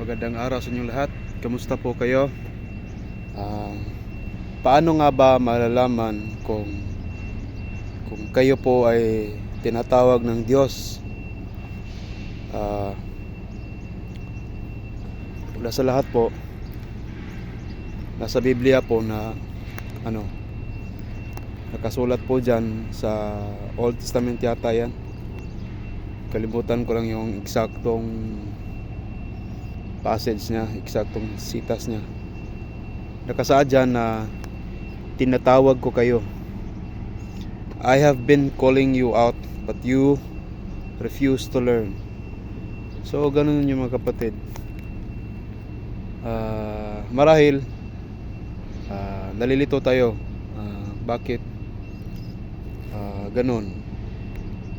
magandang araw sa inyong lahat. Kamusta po kayo? Ah, paano nga ba malalaman kung kung kayo po ay tinatawag ng Diyos? Ah, wala sa lahat po. Nasa Biblia po na ano nakasulat po dyan sa Old Testament yata yan kalimutan ko lang yung eksaktong passage niya, eksaktong sitas niya. Nakasaad dyan na tinatawag ko kayo. I have been calling you out but you refuse to learn. So ganun yung mga kapatid. Ah, marahil ah, nalilito tayo. Ah, bakit ah, ganun?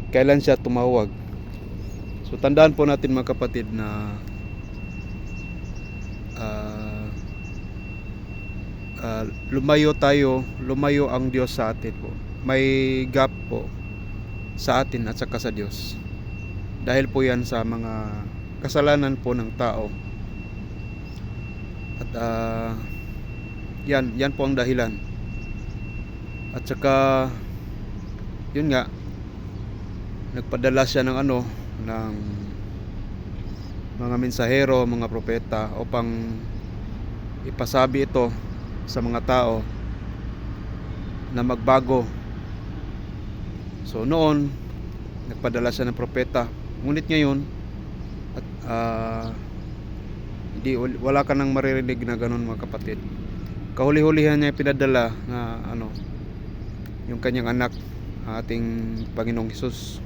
Kailan siya tumawag? So tandaan po natin mga kapatid na ah, lumayo tayo, lumayo ang Diyos sa atin po. May gap po sa atin at saka sa Diyos. Dahil po yan sa mga kasalanan po ng tao. At ah, yan, yan po ang dahilan. At saka yun nga nagpadala siya ng ano ng mga mensahero, mga propeta upang ipasabi ito sa mga tao na magbago. So noon nagpadala siya ng propeta. Ngunit ngayon at ah, hindi wala ka nang maririnig na ganun mga kapatid. Kahuli-hulihan niya pinadala na ano yung kanyang anak ating Panginoong Hesus.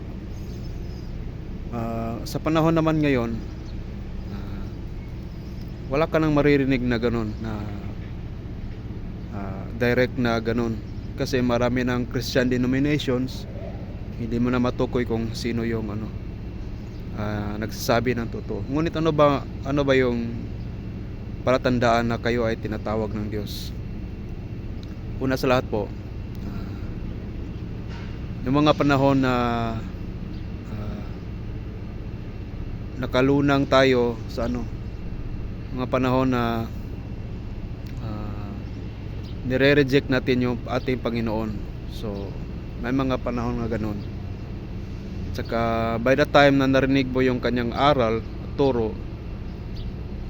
Ah, sa panahon naman ngayon, ah, wala ka nang maririnig na ganun na ah, direct na ganun kasi marami ng Christian denominations hindi mo na matukoy kung sino yung ano ah, nagsasabi ng totoo. Ngunit ano ba ano ba yung palatandaan na kayo ay tinatawag ng Diyos? Una sa lahat po, ah, yung mga panahon na ah, nakalunang tayo sa ano mga panahon na nire-reject natin yung ating Panginoon. So may mga panahon nga ganun. Tsaka by the time na narinig mo yung kanyang aral turo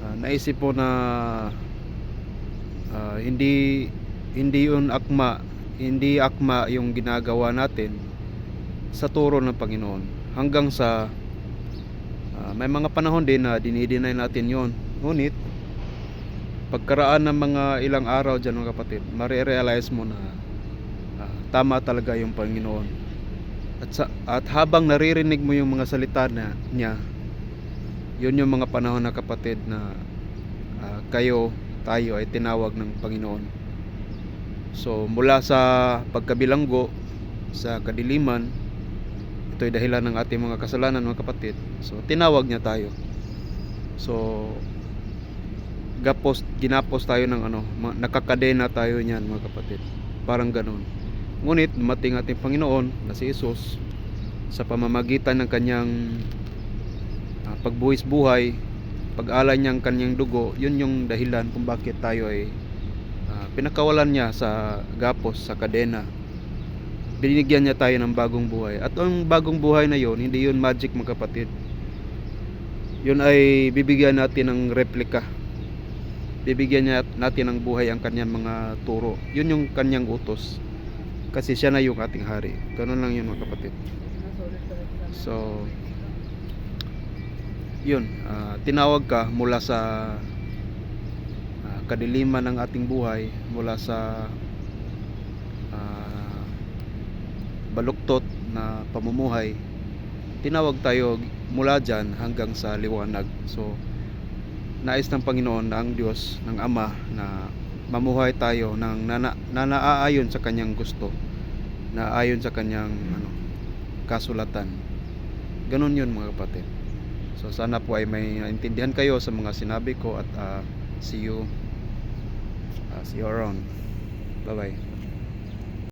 ah, naisip mo na ah, hindi hindi yun akma hindi akma yung ginagawa natin sa turo ng Panginoon. Hanggang sa ah, may mga panahon din na dinidinay natin yon ngunit pagkaraan ng mga ilang araw dyan mga kapatid marirealize mo na ah, tama talaga yung Panginoon. At, sa, at habang naririnig mo yung mga salita na, niya yun yung mga panahon na kapatid na ah, kayo tayo ay tinawag ng Panginoon. So mula sa pagkabilanggo sa kadiliman ito'y dahilan ng ating mga kasalanan mga kapatid. So tinawag niya tayo. So gapos ginapos tayo ng ano nakakadena tayo niyan mga kapatid. Parang ganun. Ngunit dumating ating Panginoon na si Isus sa pamamagitan ng kanyang ah, pagbuhis buhay pag-alay niyang kanyang dugo yun yung dahilan kung bakit tayo ay ah, pinakawalan niya sa gapos sa kadena. Binigyan niya tayo ng bagong buhay. At ang bagong buhay na yon hindi yun magic mga kapatid. Yun ay bibigyan natin ng replika bibigyan niya natin ng buhay ang kanyang mga turo. Yun yung kanyang utos. Kasi siya na yung ating hari. Ganun lang yun mga kapatid. So yun ah, tinawag ka mula sa ah, kadiliman ng ating buhay mula sa ah, baluktot na pamumuhay tinawag tayo mula dyan hanggang sa liwanag. So nais ng Panginoon ang Diyos ng Ama na mamuhay tayo ng nana, sa kanyang gusto na ayon sa kanyang ano, kasulatan. Ganun yun mga kapatid. So sana po ay may naintindihan kayo sa mga sinabi ko at ah, see you ah, see you around. Bye bye